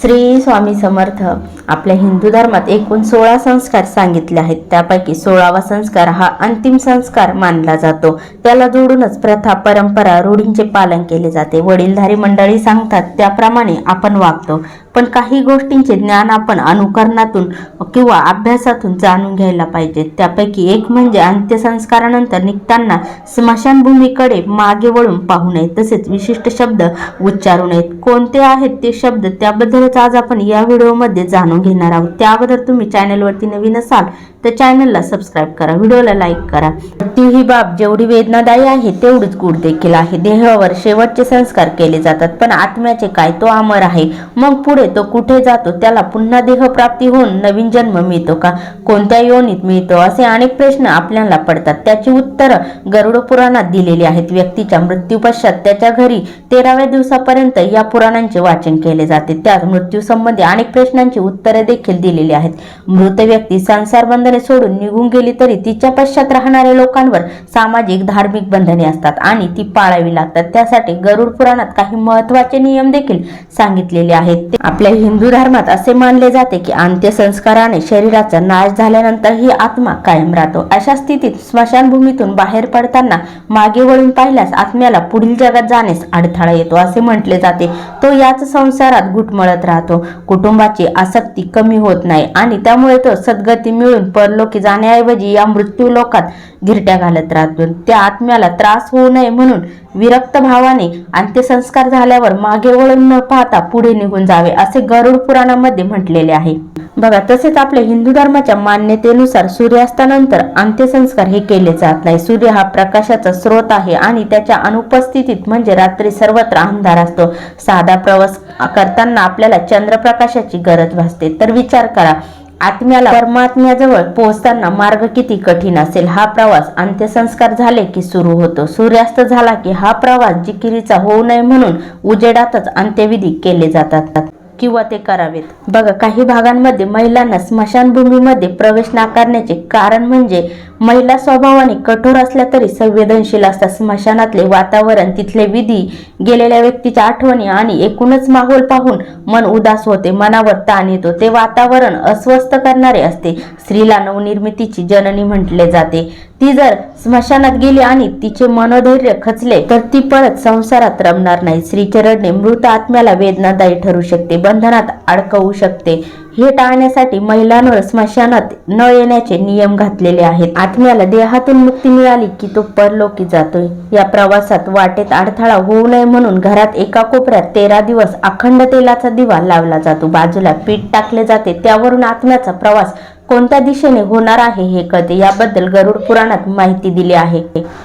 श्री स्वामी समर्थ. आपल्या हिंदू धर्मात एकूण सोळा संस्कार सांगितले आहेत. त्यापैकी सोळावा संस्कार हा अंतिम संस्कार मानला जातो. त्याला जोडूनच प्रथा परंपरा रूढींचे पालन केले जाते. वडीलधारी मंडळी सांगतात त्याप्रमाणे आपण वागतो. पण काही गोष्टींचे ज्ञान आपण अनुकरणातून किंवा अभ्यासातून जाणून घ्यायला पाहिजे. त्यापैकी एक म्हणजे अंत्यसंस्कारानंतर निघताना स्मशानभूमीकडे मागे वळून पाहू नये तसेच विशिष्ट शब्द उच्चारू नयेत. कोणते आहेत ते शब्द त्याबद्दलच आज आपण या व्हिडिओमध्ये जाणून घेणार आहोत. त्या अगोदर तुम्ही चॅनलवरती नवीन असाल तर चॅनलला सबस्क्राईब करा व्हिडिओला लाईक करा. ती ही बाब जेवढी वेदनादायी आहे तेवढीच गुड देखील आहे. देहावर शेवटचे संस्कार केले जातात पण आत्म्याचे काय तो अमर आहे? मग पुढे तो कुठे जातो? त्याला पुन्हा देह प्राप्ती होऊन नवीन जन्म मिळतो का? कोणत्या योनीत मिळतो? असे अनेक प्रश्न आपल्याला पडतात. त्याची उत्तरं गरुड पुराणात दिलेली आहेत. व्यक्तीच्या मृत्यू पश्चात त्याच्या घरी तेराव्या दिवसापर्यंत या पुराणांचे वाचन केले जाते. त्यात मृत्यू संबंधी अनेक प्रश्नांची उत्तर देखील दिलेली आहेत. मृत व्यक्ती संसार बंधने सोडून निघून गेली तरी तिच्या पश्चात राहणाऱ्या लोकांवर सामाजिक धार्मिक बंधने असतात आणि ती पाळावी लागतात. त्यासाठी गरुड पुराणात काही महत्त्वाचे नियम देखील सांगितलेले आहेत. आपल्या हिंदू धर्मात असे मानले जाते की अंत्यसंस्काराने शरीराचा नाश झाल्यानंतर ही आत्मा कायम राहतो. अशा स्थितीत स्मशानभूमीतून बाहेर पडताना मागे वळून पाहिल्यास आत्म्याला पुढील जगात जाण्यास अडथळा येतो असे म्हटले जाते. तो याच संसारात घुटमळत राहतो. कुटुंबाची आसक्त कमी होत नाही. आणि त्यामुळे तो सद्गती मिळून परलोकी जाण्याऐवजी या मृत्यू लोकात गिरट्या घालत राहतो. त्या आत्म्याला त्रास होऊ नये म्हणून विरक्त भावाने अंत्यसंस्कार झाल्यावर मागे वळून न पाहता पुढे निघून जावे असे गरुड पुराणामध्ये म्हटलेले आहे. बघा तसेच आपल्या हिंदू धर्माच्या मान्यतेनुसार सूर्यास्तानंतर अंत्यसंस्कार हे केले जात नाही. सूर्य हा प्रकाशाचा स्रोत आहे आणि त्याच्या अनुपस्थितीत म्हणजे रात्री सर्वत्र अंधार असतो. साधा प्रवास करताना आपल्याला चंद्रप्रकाशाची गरज भासते. तर विचार करा आत्म्याला परमात्म्याजवळ पोहोचताना मार्ग किती कठीण असेल हा प्रवास अंत्यसंस्कार झाले की सुरू होतो. सूर्यास्त झाला की हा प्रवास जिकिरीचा होऊ नये म्हणून उजेडातच अंत्यविधी केले जातात. किंवा ते करावेत. बघा काही भागांमध्ये महिलांना स्मशानभूमीमध्ये प्रवेश नाकारण्याचे कारण म्हणजे महिला स्वभावाने कठोर असल्या तरी संवेदनशील असतात. स्मशानातले वातावरण तिथले विधी गेलेल्या व्यक्तीच्या आठवणी आणि एकूणच माहोल पाहून मन उदास होते मनावर ताण येतो. ते वातावरण अस्वस्थ करणारे असते. स्त्रीला नवनिर्मितीची जननी म्हटले जाते. ती जर स्मशानात गेली आणि तिचे मनोधैर्य खचले तर ती परत संसारात रमणार नाही. श्रीचरणने मृत आत्म्याला वेदनादायी ठरू शकते बंधनात अडकवू शकते. हे टाळण्यासाठी महिलांवर स्मशानात न येण्याचे नियम घातलेले आहेत. आत्म्याला देहातून मुक्ती मिळाली की तो परलोकी जातोय. या प्रवासात वाटेत अडथळा होऊ नये म्हणून घरात एका कोपऱ्यात तेरा दिवस अखंड तेलाचा दिवा लावला जातो. बाजूला पीठ टाकले जाते. त्यावरून आत्म्याचा प्रवास कोणत्या दिशेने होणार आहे हे कळते. याबद्दल गरुड पुराणात माहिती दिली आहे.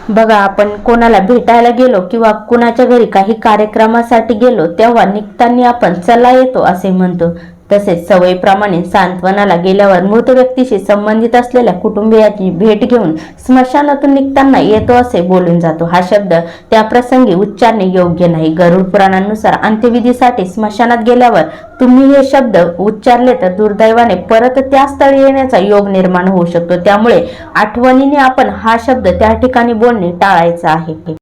बघा आपण कोणाला भेटायला गेलो किंवा कुणाच्या घरी काही कार्यक्रमासाठी गेलो तेव्हा निघताना आपण चला येतो असे म्हणतो. तसेच सवयीप्रमाणे सांत्वनाला गेल्यावर मृत व्यक्तीशी संबंधित असलेल्या कुटुंबियाची भेट घेऊन स्मशानातून निघताना येतो असे बोलून जातो. हा शब्द त्या प्रसंगी उच्चारणे योग्य नाही. गरुड पुराणानुसार अंत्यविधीसाठी स्मशानात गेल्यावर तुम्ही हे शब्द उच्चारले तर दुर्दैवाने परत त्या स्थळी येण्याचा योग निर्माण होऊ शकतो. त्यामुळे आठवणीने आपण हा शब्द त्या ठिकाणी बोलणे टाळायचं आहे.